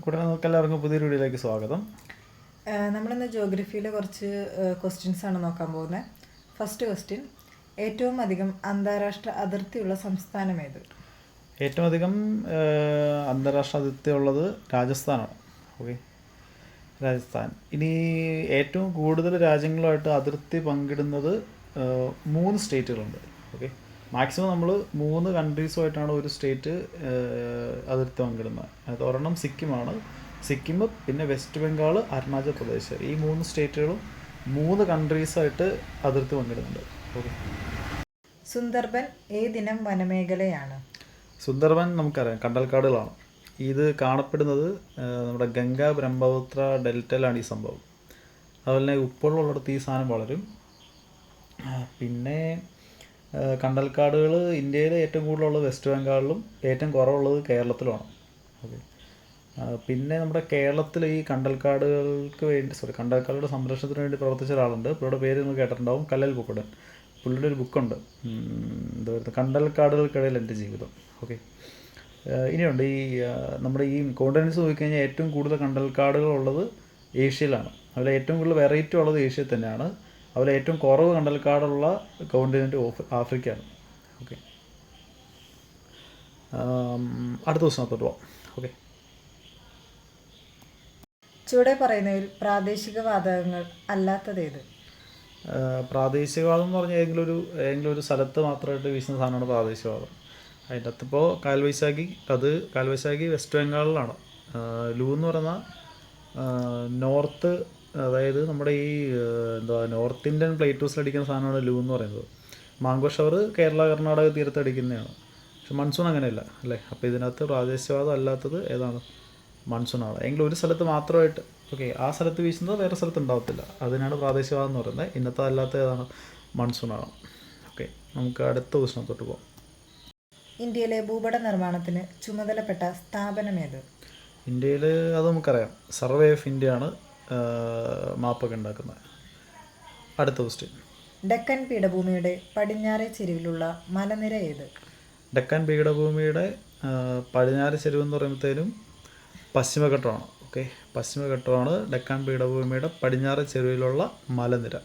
കൂടെ നമുക്ക് എല്ലാവർക്കും പുതിയൊരു വീഡിയോയിലേക്ക് സ്വാഗതം. നമ്മളിന്ന് ജോഗ്രഫിയിലെ കുറച്ച് ക്വസ്റ്റ്യൻസ് ആണ് നോക്കാൻ പോകുന്നത് ഫസ്റ്റ് ക്വസ്റ്റ്യൻ ഏറ്റവും അധികം അന്താരാഷ്ട്ര അതിർത്തിയുള്ള സംസ്ഥാനം ഏത്? ഏറ്റവും അധികം അന്താരാഷ്ട്ര അതിർത്തി ഉള്ളത് രാജസ്ഥാനാണ്. ഓക്കെ രാജസ്ഥാൻ. ഇനി ഏറ്റവും കൂടുതൽ രാജ്യങ്ങളുമായിട്ട് അതിർത്തി പങ്കിടുന്നത് മൂന്ന് സ്റ്റേറ്റുകളുണ്ട് ഓക്കെ മാക്സിമം നമ്മൾ മൂന്ന് കൺട്രീസുമായിട്ടാണ് ഒരു സ്റ്റേറ്റ് അതിർത്തി പങ്കിടുന്നത്. അതായത് ഒരെണ്ണം സിക്കിമാണ്. സിക്കിം പിന്നെ വെസ്റ്റ് ബംഗാൾ അരുണാചൽ പ്രദേശ്. ഈ മൂന്ന് സ്റ്റേറ്റുകളും മൂന്ന് കൺട്രീസായിട്ട് അതിർത്തി പങ്കിടുന്നുണ്ട്. ഓക്കെ. സുന്ദർബൻ ഏതിനം വനമേഖലയാണ്? സുന്ദർബൻ നമുക്കറിയാം. കണ്ടൽക്കാടുകളാണ്. ഇത് കാണപ്പെടുന്നത് നമ്മുടെ ഗംഗ ബ്രഹ്മപുത്ര ഡെൽറ്റയിലാണ് ഈ സംഭവം. അതുപോലെ തന്നെ ഉപ്പുള്ളടത്ത് ഈ സാധനം വളരും. പിന്നെ കണ്ടൽക്കാടുകൾ ഇന്ത്യയിൽ ഏറ്റവും കൂടുതലുള്ളത് വെസ്റ്റ് ബംഗാളിലും ഏറ്റവും കുറവുള്ളത് കേരളത്തിലുമാണ്. ഓക്കെ. പിന്നെ നമ്മുടെ കേരളത്തിൽ ഈ കണ്ടൽക്കാടുകൾക്ക് വേണ്ടി സോറി കണ്ടൽക്കാടുകളുടെ സംരക്ഷണത്തിന് വേണ്ടി പ്രവർത്തിച്ച ഒരാളുണ്ട്. പുള്ളിയുടെ പേര് നിങ്ങൾ കേട്ടിട്ടുണ്ടാവും. കല്ലൽ പൂക്കടൻ. പുള്ളിയുടെ ഒരു ബുക്കുണ്ട്. എന്താ പറയുക കണ്ടൽക്കാടുകൾക്കിടയിൽ എന്റെ ജീവിതം. ഓക്കെ. ഇനിയുണ്ട് ഈ നമ്മുടെ ഈ കോണ്ടിനൻസ് നോക്കിക്കഴിഞ്ഞാൽ ഏറ്റവും കൂടുതൽ കണ്ടൽക്കാടുകൾ ഉള്ളത് ഏഷ്യയിലാണ്. അതിൽ ഏറ്റവും കൂടുതൽ വെറൈറ്റി ഉള്ളത് ഏഷ്യയിൽ തന്നെയാണ്. അതിൽ ഏറ്റവും കുറവ് കണ്ടൽക്കാടുള്ള കോണ്ടിനെന്റ് ഓഫ് ആഫ്രിക്കയാണ്. ഓക്കെ അടുത്ത ദിവസത്തിനകത്തോട്ട് പോവാം. ഓക്കെ ചുവടെ പറയുന്നതിൽ പ്രാദേശിക വാതകങ്ങൾ അല്ലാത്തതേത് പ്രാദേശികവാദം എന്ന് പറഞ്ഞാൽ ഏതെങ്കിലും ഒരു ഏതെങ്കിലും ഒരു സ്ഥലത്ത് മാത്രമായിട്ട് വീശുന്ന സാധനമാണ് പ്രാദേശികവാദം അതിന്റെ അകത്തിപ്പോൾ കാൽവൈശാഖി അത് കാൽവൈശാഖി വെസ്റ്റ് ബംഗാളിലാണ്. ലൂ എന്ന് പറയുന്ന നോർത്ത് അതായത് നമ്മുടെ ഈ എന്താ നോർത്ത് ഇന്ത്യൻ പ്ലേറ്റൂസിൽ അടിക്കുന്ന സാധനമാണ് ലൂ എന്ന് പറയുന്നത്. മാംഗോ ഷവർ കേരള കർണാടക തീരത്ത് അടിക്കുന്നതാണ്. പക്ഷെ മൺസൂൺ അങ്ങനെയല്ല അല്ലേ? അപ്പോൾ ഇതിനകത്ത് പ്രാദേശികവാദം അല്ലാത്തത് ഏതാണ്? മൺസൂണാണ് എങ്കിലും ഒരു സ്ഥലത്ത് മാത്രമായിട്ട് ഓക്കെ ആ സ്ഥലത്ത് വീശുന്നത് വേറെ സ്ഥലത്ത് ഉണ്ടാവത്തില്ല. അതിനാണ് പ്രാദേശികവാദം എന്ന് പറയുന്നത്. ഇന്നത്തെ അല്ലാത്ത ഏതാണ്? മൺസൂണാണ് ഓക്കെ നമുക്ക് അടുത്ത പ്രശ്നത്തോട്ട് പോകാം ഇന്ത്യയിലെ ഭൂപട നിർമ്മാണത്തിന് ചുമതലപ്പെട്ട സ്ഥാപനമേത്? ഇന്ത്യയിൽ അത് നമുക്കറിയാം. സർവേ ഓഫ് ഇന്ത്യയാണ് മാപ്പൊക്കെ ഉണ്ടാക്കുന്നത്. അടുത്ത ക്വസ്റ്റ്യൻ ഡെക്കൻ പീഠഭൂമിയുടെ പടിഞ്ഞാറേ ചെരുവിലുള്ള മലനിര ഏത്? ഡെക്കൻ പീഠഭൂമിയുടെ പടിഞ്ഞാറ് ചെരുവ് എന്ന് പറയുമ്പോഴത്തേനും പശ്ചിമഘട്ടമാണ്. ഓക്കെ പശ്ചിമഘട്ടമാണ് ഡെക്കാൻ പീഠഭൂമിയുടെ പടിഞ്ഞാറ് ചെരുവിലുള്ള മലനിര.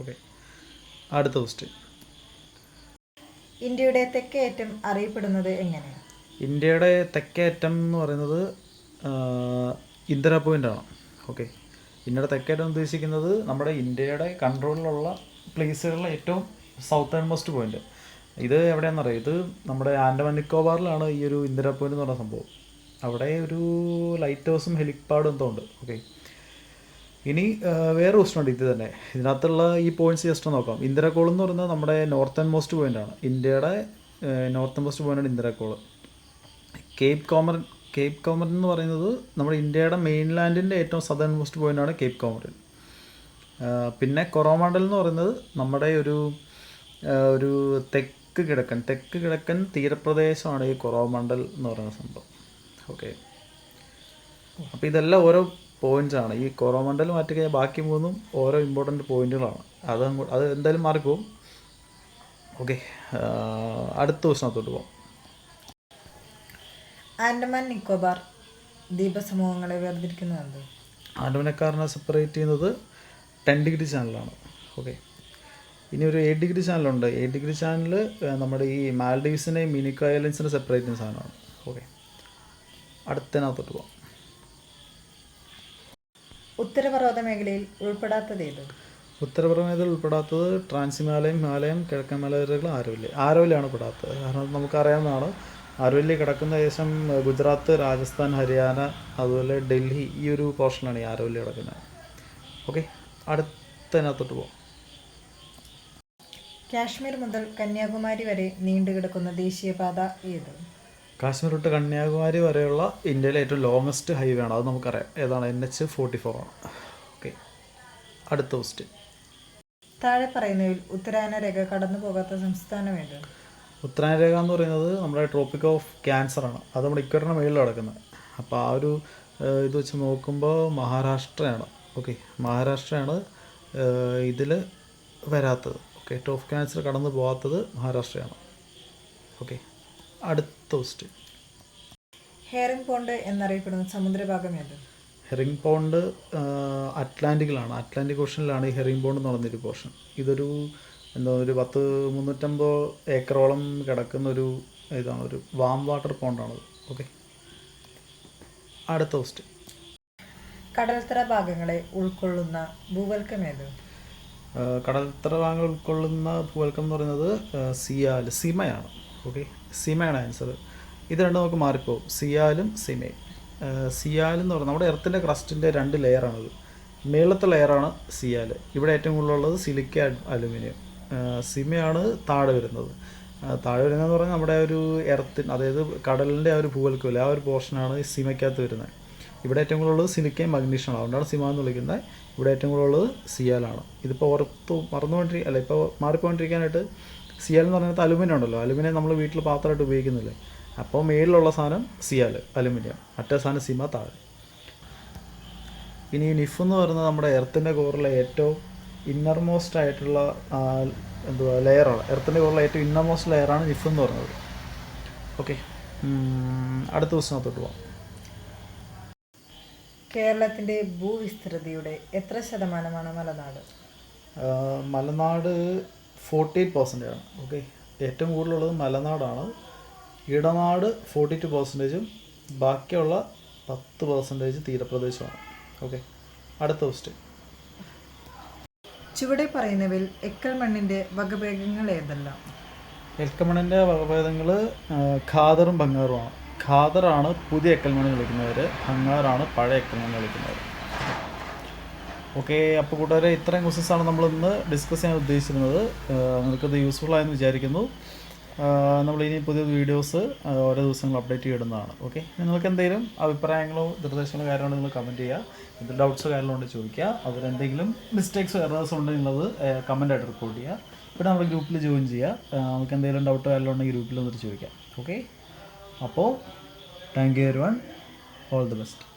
ഓക്കെ അടുത്ത ക്വസ്റ്റ്യൻ ഇന്ത്യയുടെ തെക്കേയറ്റം അറിയപ്പെടുന്നത് എങ്ങനെയാണ് ഇന്ത്യയുടെ തെക്കേ അറ്റം എന്ന് പറയുന്നത് ഇന്ദിരാ ആണ് ഓക്കെ ഇന്ത്യയുടെ തെക്കേ അറ്റം ഉദ്ദേശിക്കുന്നത് നമ്മുടെ ഇന്ത്യയുടെ കൺട്രോളിലുള്ള പ്ലേസുകളിലെ ഏറ്റവും സൗത്ത് ആൻഡ് മോസ്റ്റ് പോയിന്റ് ഇത് എവിടെയാണെന്നറിയാം? ഇത് നമ്മുടെ ആൻഡമാൻ നിക്കോബാറിലാണ് ഈ ഒരു ഇന്ദിരാ പോയിന്റ് എന്ന് പറഞ്ഞ സംഭവം. അവിടെ ഒരു ലൈറ്റ് ഹൗസും ഹെലിപ്പാഡും എന്തോ ഉണ്ട്. ഓക്കെ ഇനി വേറെ പ്രശ്നമുണ്ട് ഇത് തന്നെ. ഇതിനകത്തുള്ള ഈ പോയിന്റ്സ് ജസ്റ്റ് നോക്കാം. ഇന്ദിരാക്കോൾ എന്ന് പറയുന്നത് നമ്മുടെ നോർത്ത് ആൻഡ് മോസ്റ്റ് പോയിന്റ് ആണ്. ഇന്ത്യയുടെ നോർത്ത് മോസ്റ്റ് പോയിന്റ് ആണ് ഇന്ദിരാക്കോൾ കേപ്പ് കോമറൻ കേപ്പ് കോമറൻ എന്ന് പറയുന്നത് നമ്മുടെ ഇന്ത്യയുടെ മെയിൻലാൻഡിന്റെ ഏറ്റവും സദേൺ മോസ്റ്റ് പോയിന്റാണ് കേപ്പ് കോമറൻ പിന്നെ കൊറോമണ്ടൽ എന്ന് പറയുന്നത് നമ്മുടെ ഒരു ഒരു തെക്ക് കിഴക്കൻ തെക്ക് കിഴക്കൻ തീരപ്രദേശമാണ് ഈ കൊറോമണ്ടൽ എന്ന് പറയുന്ന സംഭവം. ഓക്കെ അപ്പോൾ ഇതെല്ലാം ഓരോ പോയിന്റ്സ് ആണ്. ഈ കൊറോമണ്ടൽ മാറ്റി കഴിഞ്ഞാൽ ബാക്കി മൂന്നും ഓരോ ഇമ്പോർട്ടന്റ് പോയിന്റുകളാണ് അത് അത് എന്തായാലും മാറിപ്പോവും. ഓക്കെ അടുത്ത പ്രശ്നത്തോട്ട് പോകാം ആൻഡമാൻ നിക്കോബാർ ദ്വീപസമൂഹങ്ങളെ വേർതിരിക്കുന്നത് എന്ത്? ആൻഡമാനക്കാരനെ സെപ്പറേറ്റ് ചെയ്യുന്നത് ടെൻ ഡിഗ്രി ചാനലാണ് ഓക്കെ ഇനി ഒരു എയ്റ്റ് ഡിഗ്രി ചാനലുണ്ട് എയ്റ്റ് ഡിഗ്രി ചാനൽ നമ്മുടെ ഈ മാൽഡീവ്സിനെയും മിനിക്ക ഐലൻഡ്സിനെ സെപ്പറേറ്റ് ചെയ്യുന്ന സാധനമാണ്. ഓക്കെ അടുത്തതിനകത്തോട്ട് പോകാം ഉത്തരപർവത മേഖലയിൽ ഉൾപ്പെടാത്തത് ഏത്? ഉത്തരപർവതത്തിൽ ഉൾപ്പെടാത്തത് ട്രാൻസ് ഹിമാലയം ഹിമാലയം കിഴക്കൻ മലനിരകൾ ആരോല്യ ആരോല്യാണ് പെടാത്തത്. കാരണം നമുക്കറിയാവുന്നതാണ്. ആരോല്യ കിടക്കുന്ന ഏകദേശം ഗുജറാത്ത് രാജസ്ഥാൻ ഹരിയാന അതുപോലെ ഡൽഹി ഈ ഒരു പോർഷനാണ് ഈ അരുവല്ലി കിടക്കുന്നത്. ഓക്കെ അടുത്തതിനകത്തോട്ട് പോകാം കാശ്മീർ മുതൽ കന്യാകുമാരി വരെ നീണ്ടു കിടക്കുന്ന ദേശീയപാത ഏത്? കാശ്മീർ തൊട്ട് കന്യാകുമാരി വരെയുള്ള ഇന്ത്യയിലെ ഏറ്റവും ലോങ്ങസ്റ്റ് ഹൈവേ ആണ്. അത് നമുക്കറിയാം. ഏതാണ്? എൻ എച്ച് ഫോർട്ടി ഫോർ ആണ്. ഓക്കെ അടുത്ത ക്വസ്റ്റ്യൻ താഴെ പറയുന്നതിൽ ഉത്തരായന രേഖ കടന്നു പോകാത്ത സംസ്ഥാനം ഏത്? ഉത്തരായന രേഖ എന്ന് പറയുന്നത് നമ്മുടെ ട്രോപ്പിക് ഓഫ് ക്യാൻസർ ആണ്. അത് നമ്മുടെ ഇക്വറിന് മുകളിൽ കിടക്കുന്നത്. അപ്പോൾ ആ ഒരു ഇത് വെച്ച് നോക്കുമ്പോൾ മഹാരാഷ്ട്രയാണ്. ഓക്കെ മഹാരാഷ്ട്രയാണ് ഇതിൽ വരാത്തത്. ഓക്കെ ടോഫ് ക്യാൻസർ കടന്നു പോകാത്തത് മഹാരാഷ്ട്രയാണ്. ഓക്കെ അടുത്ത ക്വസ്റ്റ്യൻ ഹെറിംഗ് പോണ്ട് എന്നറിയപ്പെടുന്ന സമുദ്രഭാഗം ഏത് ഹെറിംഗ് പോണ്ട് അറ്റ്ലാന്റിക്കിലാണ് അറ്റ്ലാന്റിക് ഓഷനിലാണ് ഈ ഹെറിംഗ് പോണ്ട് എന്ന് പറഞ്ഞൊരു പോർഷൻ ഇതൊരു എന്താ ഒരു പത്ത് മുന്നൂറ്റമ്പത് ഏക്കറോളം കിടക്കുന്ന ഒരു ഇതാണ് ഒരു വാം വാട്ടർ പോണ്ടാണത് ഓക്കെ അടുത്ത ക്വസ്റ്റ് കടൽത്തറ ഭാഗങ്ങളെ ഉൾക്കൊള്ളുന്ന ഭൂവൽക്കം ഏത്? കടൽത്തറ ഭാഗങ്ങൾ ഉൾക്കൊള്ളുന്ന ഭൂവൽക്കം എന്ന് പറയുന്നത് സിയാൽ സിമയാണ്. ഓക്കെ സിമയാണ് ആൻസർ ഇത് രണ്ടും നമുക്ക് മാറിപ്പോവും. സിയാലും സിമയും. സിയാൽ എന്ന് പറയുന്നത് നമ്മുടെ എർത്തിന്റെ ക്രസ്റ്റിന്റെ രണ്ട് ലെയറാണത് മേളത്തെ ലെയറാണ് സിയാൽ. ഇവിടെ ഏറ്റവും കൂടുതലുള്ളത് സിലിക്ക അലുമിനിയം സിമയാണ് താഴെ വരുന്നത്. താഴെ വരുന്നതെന്ന് പറഞ്ഞാൽ നമ്മുടെ ഒരു എർത്തിൻ അതായത് കടലിന്റെ ആ ഒരു ഭൂവൽക്കമില്ല ആ ഒരു പോർഷനാണ് സിമയ്ക്കകത്ത് വരുന്നത്. ഇവിടെ ഏറ്റവും കൂടുതൽ കൂടുതലുള്ളത് സിലിക്കയും മഗ്നീഷ്യമാണ്. അതുകൊണ്ടാണ് സിമ എന്ന് വിളിക്കുന്നത്. ഇവിടെ ഏറ്റവും കൂടുതലുള്ളത് സിയാലാണ്. ഇതിപ്പോൾ ഓർത്ത് മറന്നുകൊണ്ടിരി അല്ല ഇപ്പോൾ മാറിപ്പോണ്ടിരിക്കാനായിട്ട് സിയാൽ എന്ന് പറയുന്നത് അലുമിനിയം ഉണ്ടല്ലോ. അലുമിനിയം നമ്മൾ വീട്ടിൽ പാത്രമായിട്ട് ഉപയോഗിക്കുന്നില്ലേ? അപ്പോൾ മേളിലുള്ള സാധനം സിയാൽ അലുമിനിയം. മറ്റേ സാധനം സിമ താഴെ. ഇനി നിഫ് എന്ന് പറയുന്നത് നമ്മുടെ എർത്തിന്റെ കോറിലെ ഏറ്റവും ഇന്നർമോസ്റ്റ് ആയിട്ടുള്ള ആ, എന്തുവാ ലെയറാണ് എർത്തിന്റെ കൂടുതൽ ഏറ്റവും ഇന്നർ മോസ്റ്റ് ലെയറാണ് നിഫ് എന്ന് പറയുന്നത്. ഓക്കെ അടുത്ത ദിവസത്തിനകത്തോട്ട് പോവാം. കേരളത്തിന്റെ ഭൂവിസ്തൃതിയുടെ എത്ര ശതമാനമാണ് മലനാട്? മലനാട് ഫോർട്ടി എയ്റ്റ് പെർസെന്റേജ് ആണ്. ഓക്കെ ഏറ്റവും കൂടുതലുള്ളത് മലനാടാണ്. ഇടനാട് ഫോർട്ടി ടു പെർസെന്റേജും ബാക്കിയുള്ള പത്ത് പെർസെന്റേജ് തീരപ്രദേശമാണ്. ഓക്കെ അടുത്ത ക്വസ്റ്റ്യൻ ചുവടെ പറയുന്നവയിൽ എക്കൽ മണ്ണിന്റെ വകഭേദങ്ങൾ ഏതെല്ലാം? എൽക്കമണിന്റെ വകഭേദങ്ങൾ ഖാദറും ബംഗാറുമാണ് ഖാദറാണ് പുതിയ എക്കൽമണി വിളിക്കുന്നവർ ബംഗാറാണ് പഴയ എക്കൽമണി വിളിക്കുന്നവർ ഓക്കെ അപ്പോൾ കൂട്ടുകാരെ ഇത്രയും ക്വസ്റ്റൻസ് ആണ് നമ്മൾ ഇന്ന് ഡിസ്കസ് ചെയ്യാൻ ഉദ്ദേശിച്ചിരുന്നത്. നിങ്ങൾക്കത് യൂസ്ഫുൾ ആയെന്ന് വിചാരിക്കുന്നു. നമ്മൾ ഇനി പുതിയ വീഡിയോസ് ഓരോ ദിവസങ്ങൾ അപ്ഡേറ്റ് ചെയ്തിടുന്നതാണ് ഓക്കെ നിങ്ങൾക്ക് എന്തെങ്കിലും അഭിപ്രായങ്ങളോ നിർദ്ദേശങ്ങളോ കാര്യങ്ങളോ നിങ്ങൾ കമന്റ് ചെയ്യുക എന്ത് ഡൗട്ട്സോ കാര്യങ്ങളോ ഉണ്ടെങ്കിൽ ചോദിക്കുക അതിലെന്തെങ്കിലും മിസ്റ്റേക്സോ എറേഴ്സ് ഉണ്ടെങ്കിൽ അത് കമന്റായിട്ട് റിപ്പോർട്ട് ചെയ്യുക പിന്നെ നമ്മുടെ ഗ്രൂപ്പിൽ ജോയിൻ ചെയ്യുക നമുക്ക് എന്തെങ്കിലും ഡൗട്ട് കാര്യങ്ങളോ ഉണ്ടെങ്കിൽ ഗ്രൂപ്പിൽ വന്നിട്ട് ചോദിക്കാം. ഓക്കെ അപ്പോൾ thank you one all the best